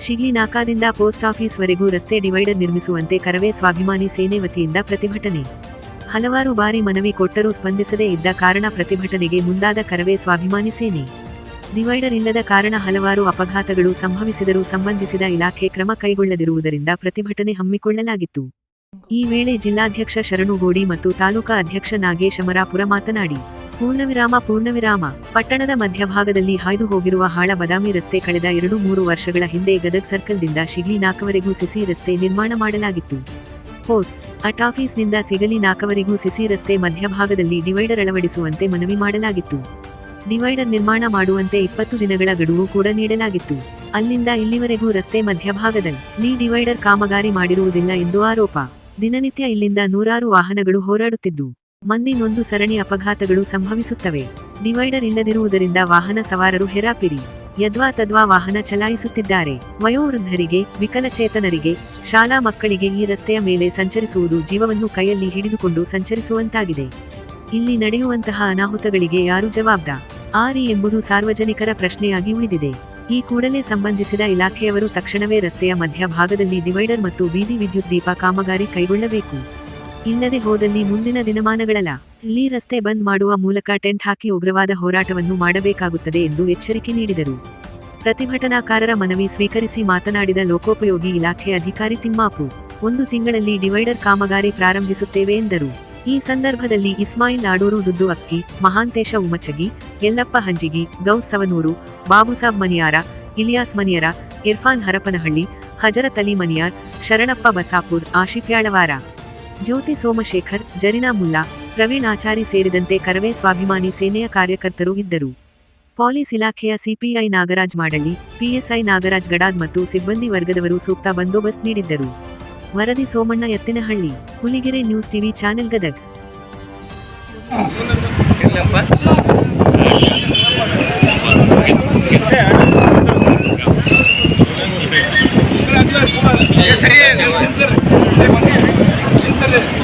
ಶಿಗ್ಲಿ ನಾಕಾದಿಂದ post ಆಫೀಸ್ವರೆಗೂ ರಸ್ತೆ divider ನಿರ್ಮಿಸುವಂತೆ ಕರವೇ ಸ್ವಾಭಿಮಾನಿ ಸೇನೆ ವತಿಯಿಂದ ಪ್ರತಿಭಟನೆ. ಹಲವಾರು ಬಾರಿ ಮನವಿ ಕೊಟ್ಟರೂ ಸ್ಪಂದಿಸದೇ ಇದ್ದ ಕಾರಣ ಪ್ರತಿಭಟನೆಗೆ ಮುಂದಾದ ಕರವೇ ಸ್ವಾಭಿಮಾನಿ ಸೇನೆ. ಡಿವೈಡರ್ ಇಲ್ಲದ ಕಾರಣ ಹಲವಾರು ಅಪಘಾತಗಳು ಸಂಭವಿಸಿದರೂ ಸಂಬಂಧಿಸಿದ ಇಲಾಖೆ ಕ್ರಮ ಕೈಗೊಳ್ಳದಿರುವುದರಿಂದ ಪ್ರತಿಭಟನೆ ಹಮ್ಮಿಕೊಳ್ಳಲಾಗಿತ್ತು. ಈ ವೇಳೆ ಜಿಲ್ಲಾಧ್ಯಕ್ಷ ಶರಣುಗೋಡಿ ಮತ್ತು ತಾಲೂಕಾ ಅಧ್ಯಕ್ಷ ನಾಗೇಶ್ ಅಮರಾಪುರ ಮಾತನಾಡಿ ಪೂರ್ಣವಿರಾಮ ಪೂರ್ಣವಿರಾಮ. ಪಟ್ಟಣದ ಮಧ್ಯಭಾಗದಲ್ಲಿ ಹಾಯ್ದು ಹೋಗಿರುವ ಹಾಳ ಬದಾಮಿ ರಸ್ತೆ ಕಳೆದ ಎರಡು, ಮೂರು ವರ್ಷಗಳ ಹಿಂದೆ ಗದಗ್ ಸರ್ಕಲ್ದಿಂದ ಶಿಗ್ಲಿ ನಾಕವರೆಗೂ ಸಿಸಿ ರಸ್ತೆ ನಿರ್ಮಾಣ ಮಾಡಲಾಗಿತ್ತು. ಪೋಸ್ ಅಟ್ ಆಫೀಸ್ನಿಂದ ಸಿಗಲಿ ನಾಕವರೆಗೂ ಸಿಸಿ ರಸ್ತೆ ಮಧ್ಯಭಾಗದಲ್ಲಿ ಡಿವೈಡರ್ ಅಳವಡಿಸುವಂತೆ ಮನವಿ ಮಾಡಲಾಗಿತ್ತು. ಡಿವೈಡರ್ ನಿರ್ಮಾಣ ಮಾಡುವಂತೆ ಇಪ್ಪತ್ತು ದಿನಗಳ ಗಡುವು ಕೂಡ ನೀಡಲಾಗಿತ್ತು. ಅಲ್ಲಿಂದ ಇಲ್ಲಿವರೆಗೂ ರಸ್ತೆ ಮಧ್ಯಭಾಗದಲ್ಲಿ ಡಿವೈಡರ್ ಕಾಮಗಾರಿ ಮಾಡಿರುವುದಿಲ್ಲ ಎಂದು ಆರೋಪ. ದಿನನಿತ್ಯ ಇಲ್ಲಿಂದ ನೂರಾರು ವಾಹನಗಳು ಹೋರಾಡುತ್ತಿದ್ದು. ಮಂದಿ ನೊಂದು ಸರಣಿ ಅಪಘಾತಗಳು ಸಂಭವಿಸುತ್ತವೆ. ಡಿವೈಡರ್ ಇಲ್ಲದಿರುವುದರಿಂದ ವಾಹನ ಸವಾರರು ಹೆರಾಪಿರಿ. ಯದ್ವಾ ತದ್ವಾ ವಾಹನ ಚಲಾಯಿಸುತ್ತಿದ್ದಾರೆ. ವಯೋವೃದ್ಧರಿಗೆ, ವಿಕಲಚೇತನರಿಗೆ, ಶಾಲಾ ಮಕ್ಕಳಿಗೆ ಈ ರಸ್ತೆಯ ಮೇಲೆ ಸಂಚರಿಸುವುದು ಜೀವವನ್ನು ಕೈಯಲ್ಲಿ ಹಿಡಿದುಕೊಂಡು ಸಂಚರಿಸುವಂತಾಗಿದೆ. ಇಲ್ಲಿ ನಡೆಯುವಂತಹ ಅನಾಹುತಗಳಿಗೆ ಯಾರು ಜವಾಬ್ದ? ಆರಿ ಎಂಬುದು ಸಾರ್ವಜನಿಕರ ಪ್ರಶ್ನೆಯಾಗಿ ಉಳಿದಿದೆ. ಈ ಕೂಡಲೇ ಸಂಬಂಧಿಸಿದ ಇಲಾಖೆಯವರು ತಕ್ಷಣವೇ ರಸ್ತೆಯ ಮಧ್ಯಭಾಗದಲ್ಲಿ ಡಿವೈಡರ್ ಮತ್ತು ಬೀದಿ ವಿದ್ಯುತ್ ದೀಪ ಕಾಮಗಾರಿ ಕೈಗೊಳ್ಳಬೇಕು. ಇಲ್ಲದೆ ಹೋದಲ್ಲಿ ಮುಂದಿನ ದಿನಮಾನಗಳಲ್ಲ. ಇಲ್ಲಿ ರಸ್ತೆ ಬಂದ್ ಮಾಡುವ ಮೂಲಕ ಟೆಂಟ್ ಹಾಕಿ ಉಗ್ರವಾದ ಹೋರಾಟವನ್ನು ಮಾಡಬೇಕಾಗುತ್ತದೆ ಎಂದು ಎಚ್ಚರಿಕೆ ನೀಡಿದರು. ಪ್ರತಿಭಟನಾಕಾರರ ಮನವಿ ಸ್ವೀಕರಿಸಿ ಮಾತನಾಡಿದ ಲೋಕೋಪಯೋಗಿ ಇಲಾಖೆ ಅಧಿಕಾರಿ ತಿಮ್ಮಾಪು, ಒಂದು ತಿಂಗಳಲ್ಲಿ ಡಿವೈಡರ್ ಕಾಮಗಾರಿ ಪ್ರಾರಂಭಿಸುತ್ತೇವೆ ಎಂದರು. ಈ ಸಂದರ್ಭದಲ್ಲಿ ಇಸ್ಮಾಯಿಲ್ ಆಡೂರು ದುದ್ದು ಅಕ್ಕಿ, ಮಹಾಂತೇಶ ಉಮಚಗಿ, ಯಲ್ಲಪ್ಪ ಹಂಜಿಗಿ, ಗೌಸ್ ಸವನೂರು ಬಾಬುಸಾಬ್ ಮನಿಯಾರ, ಇಲಿಯಾಸ್ ಮನಿಯರ, ಇರ್ಫಾನ್ ಹರಪನಹಳ್ಳಿ, ಹಜರತ್ ಅಲಿ ಮನಿಯಾರ್, ಶರಣಪ್ಪ ಬಸಾಪುರ್, ಆಶಿಫ್ ಯಾಳವಾರ. ಜ್ಯೋತಿ ಸೋಮಶೇಖರ್, ಜರಿನಾ ಮುಲ್ಲಾ, ಪ್ರವೀಣ್ ಆಚಾರಿ ಸೇರಿದಂತೆ ಕರವೇ ಸ್ವಾಭಿಮಾನಿ ಸೇನೆಯ ಕಾರ್ಯಕರ್ತರು ಇದ್ದರು. ಪೊಲೀಸ್ ಇಲಾಖೆಯ ಸಿಪಿಐ ನಾಗರಾಜ್ ಮಾಡಳ್ಳಿ, ಪಿಎಸ್ಐ ನಾಗರಾಜ್ ಗಡಾದ್ ಮತ್ತು ಸಿಬ್ಬಂದಿ ವರ್ಗದವರು ಸೂಕ್ತ ಬಂದೋಬಸ್ತ್ ನೀಡಿದ್ದರು. ವರದಿ Somanna Ettinahalli, Huligere news TV channel Gadag.